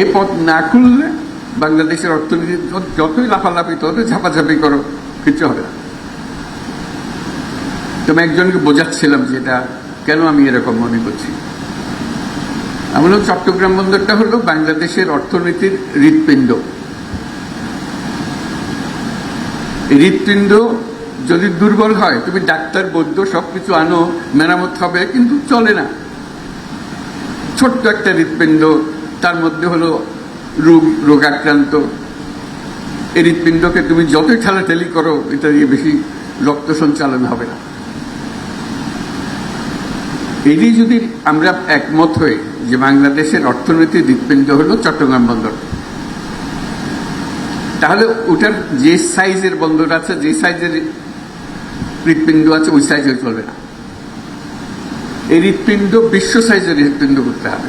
এই পথ না খুললে বাংলাদেশের অর্থনীতি যতই লাফালাফি, ততই ঝাপাঝাপি করো, কিছু হবে না। তো আমি একজনকে বোঝাচ্ছিলাম যে এটা কেন আমি এরকম মনে করছি। আমি বললাম, চট্টগ্রাম বন্দরটা হলো বাংলাদেশের অর্থনীতির হৃৎপিণ্ড। হৃৎপিণ্ড যদি দুর্বল হয়, তুমি ডাক্তার, বৈদ্য সবকিছু আনো, মেরামত হবে, কিন্তু চলে না। ছোট্ট একটা হৃৎপিণ্ড তার মধ্যে হলো রোগ, রোগাক্রান্ত। হৃৎপিণ্ডকে তুমি যতই ঠেলাঠেলি করো, এটা দিয়ে বেশি রক্ত সঞ্চালন হবে না। এটি যদি আমরা একমত হই যে বাংলাদেশের অর্থনৈতিক হৃৎপিণ্ড হলো চট্টগ্রাম বন্দর, তাহলে ওটার যে সাইজের বন্দর আছে, যে সাইজের হৃৎপিণ্ড আছে, ওই সাইজে চলবে না। এই হৃৎপিণ্ড বিশ্ব সাইজের হৃৎপিণ্ড করতে হবে।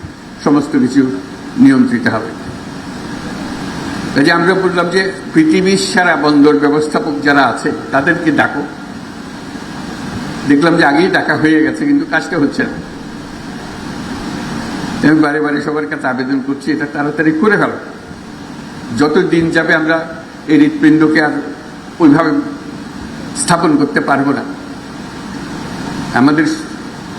সমস্ত কিছু নিয়ন্ত্রিত হবে। কাজে আমরা বললাম যে পৃথিবীর সারা বন্দর ব্যবস্থাপক যারা আছে, তাদেরকে ডাকো। দেখলাম যে আগেই ডাকা হয়ে গেছে, কিন্তু কাজটা হচ্ছে না। আমি বারে বারে সবার কাছে আবেদন করছি, এটা তাড়াতাড়ি করে ফেলো। যত দিন যাবে আমরা এই হৃৎপিণ্ডকে আর ওইভাবে স্থাপন করতে পারব না। আমাদের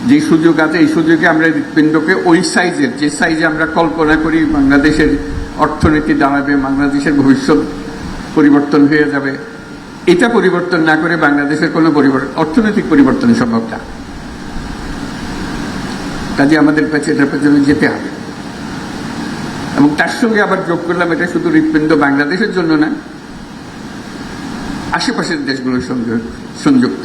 যে সুযোগ আছে, এই সুযোগে আমরা হৃৎপিণ্ডকে ওই সাইজের যে সাইজে আমরা কল্পনা করি বাংলাদেশের অর্থনীতি দাঁড়াবে, বাংলাদেশের ভবিষ্যৎ পরিবর্তন হয়ে যাবে, এটা পরিবর্তন না করে বাংলাদেশের কোনো পরিবর্তন অর্থনৈতিক পরিবর্তন সম্ভব না। কাজে আমাদের কাছে এটার পেছনে যেতে হবে। এবং তার সঙ্গে আবার যোগ করলাম, এটা শুধু হৃৎপিণ্ড বাংলাদেশের জন্য না, আশেপাশের দেশগুলোর সঙ্গে সংযুক্ত।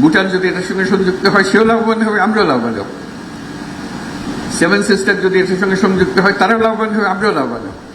ভুটান যদি এটার সঙ্গে সংযুক্ত হয়, সেও লাভবান হবে, আমরাও লাভবান হব। সেভেন সিস্টার যদি এটার সঙ্গে সংযুক্ত হয়, তারাও লাভবান হবে, আমরাও লাভবান হব।